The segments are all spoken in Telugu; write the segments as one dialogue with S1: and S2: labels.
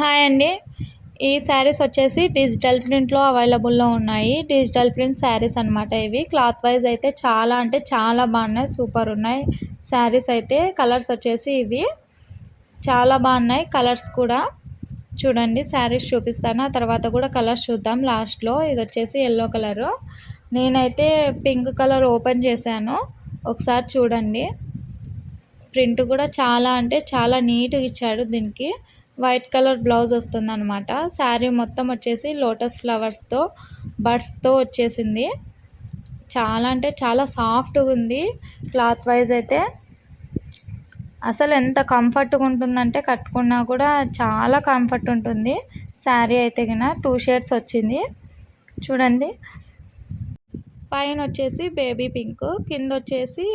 S1: హాయ్ అండి. ఈ శారీస్ వచ్చేసి డిజిటల్ ప్రింట్లో అవైలబుల్లో ఉన్నాయి. డిజిటల్ ప్రింట్ శారీస్ అనమాట ఇవి. క్లాత్ వైజ్ అయితే చాలా అంటే చాలా బాగున్నాయి. సూపర్ ఉన్నాయి. శారీస్ అయితే కలర్స్ వచ్చేసి ఇవి. చాలా బాగున్నాయి. కలర్స్ కూడా చూడండి శారీస్ చూపిస్తాను. ఆ తర్వాత కూడా కలర్స్ చూద్దాం లాస్ట్లో. ఇది వచ్చేసి ఎల్లో కలరు. నేనైతే పింక్ కలర్ ఓపెన్ చేశాను. ఒకసారి చూడండి. ప్రింట్ కూడా చాలా అంటే చాలా నీట్గా ఇచ్చాడు దీనికి. వైట్ కలర్ బ్లౌజ్ వస్తుంది అనమాట శారీ మొత్తం వచ్చేసి లోటస్ ఫ్లవర్స్తో బడ్స్తో వచ్చేసింది. చాలా అంటే చాలా సాఫ్ట్గా ఉంది. క్లాత్ వైజ్ అయితే అసలు ఎంత కంఫర్ట్గా ఉంటుందంటే కట్టుకున్నా కూడా చాలా కంఫర్ట్ ఉంటుంది. శారీ అయితే కింద టూ షేడ్స్ వచ్చింది. చూడండి. పైన వచ్చేసి బేబీ పింక్ కింద వచ్చేసి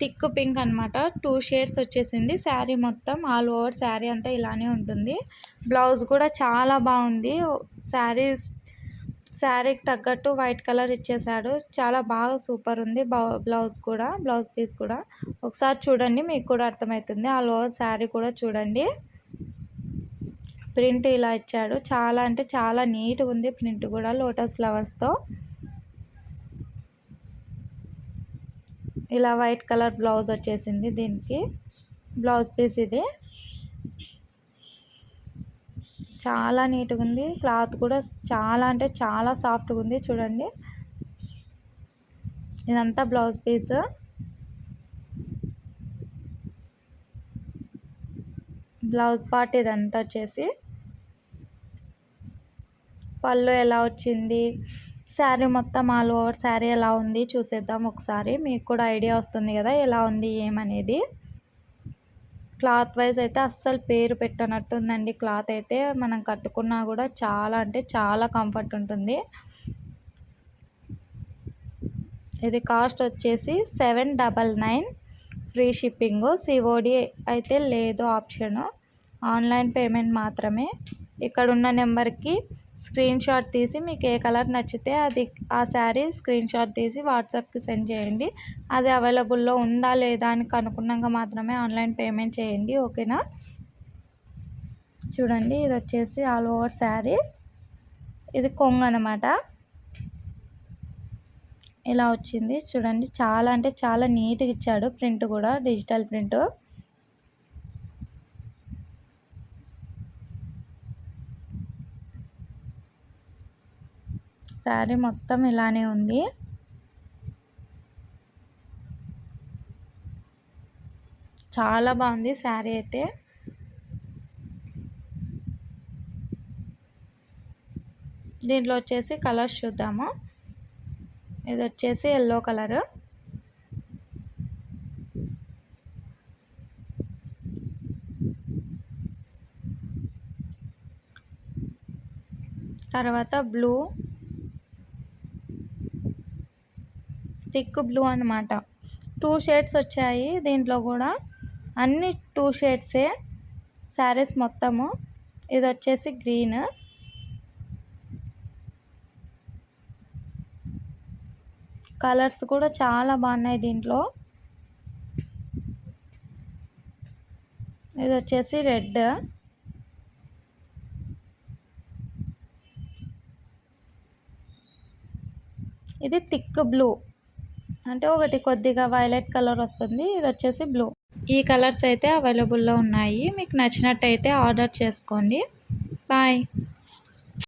S1: థిక్ పింక్ అనమాట టూ షేడ్స్ వచ్చేసింది. శారీ మొత్తం ఆల్ ఓవర్ శారీ అంతా ఇలానే ఉంటుంది. బ్లౌజ్ కూడా చాలా బాగుంది. శారీస్ శారీకి తగ్గట్టు వైట్ కలర్ ఇచ్చేసాడు చాలా బాగా సూపర్ ఉంది బ్లౌజ్ కూడా బ్లౌజ్ పీస్ కూడా. ఒకసారి చూడండి మీకు కూడా అర్థమవుతుంది. ఆల్ ఓవర్ శారీ కూడా చూడండి. ప్రింట్ ఇలా ఇచ్చాడు. చాలా అంటే చాలా నీట్గా ఉంది ప్రింట్ కూడా లోటస్ ఫ్లవర్స్తో. ఇలా వైట్ కలర్ బ్లౌజ్ వచ్చేసింది దీనికి. బ్లౌజ్ పీస్ ఇది. చాలా నీట్గా ఉంది. క్లాత్ కూడా చాలా అంటే చాలా సాఫ్ట్గా ఉంది. చూడండి. ఇదంతా బ్లౌజ్ పీస్. బ్లౌజ్ పార్ట్ ఇదంతా వచ్చేసి. పళ్ళు ఎలా వచ్చింది? శారీ మొత్తం ఆల్ ఓవర్ శారీ ఎలా ఉంది చూసేద్దాం ఒకసారి. మీకు కూడా ఐడియా వస్తుంది కదా ఎలా ఉంది ఏమనేది. క్లాత్ వైజ్ అయితే అస్సలు పేరు పెట్టనట్టు ఉందండి క్లాత్ అయితే మనం కట్టుకున్నా కూడా చాలా అంటే చాలా కంఫర్ట్ ఉంటుంది. ఇది కాస్ట్ వచ్చేసి seven double nine. Free shipping COD అయితే లేదు ఆప్షను. ఆన్లైన్ పేమెంట్ మాత్రమే. ఇక్కడ ఉన్న నెంబర్కి స్క్రీన్ షాట్ తీసి మీకు ఏ కలర్ నచ్చితే అది ఆ శారీ స్క్రీన్ షాట్ తీసి వాట్సాప్కి సెండ్ చేయండి. అది అవైలబుల్లో ఉందా లేదా అని కనుక్కున్నాక మాత్రమే ఆన్లైన్ పేమెంట్ చేయండి. ఓకేనా? చూడండి ఇది వచ్చేసి ఆల్ ఓవర్ శారీ. ఇది కొంగు అనమాట ఇలా వచ్చింది. చూడండి చాలా అంటే చాలా నీట్గా ఇచ్చాడు. ప్రింట్ కూడా డిజిటల్ ప్రింట్. శారీ మొత్తం ఇలానే ఉంది. చాలా బాగుంది శారీ అయితే. దీంట్లో వచ్చేసి కలర్స్ చూద్దాము. ఇది వచ్చేసి ఎల్లో కలరు. తర్వాత బ్లూ. థిక్ బ్లూ అనమాట టూ షేడ్స్ వచ్చాయి. దీంట్లో కూడా అన్ని టూ షేడ్సే శారీస్ మొత్తము. ఇది వచ్చేసి గ్రీన్. కలర్స్ కూడా చాలా బాగున్నాయి దీంట్లో. ఇది వచ్చేసి రెడ్. ఇది థిక్ బ్లూ. అంటే ఒకటి కొద్దిగా వైలెట్ కలర్ వస్తుంది ఇది వచ్చేసి బ్లూ. ఈ కలర్స్ అయితే అవైలబుల్లో ఉన్నాయి. మీకు నచ్చినట్టయితే ఆర్డర్ చేసుకోండి. బాయ్.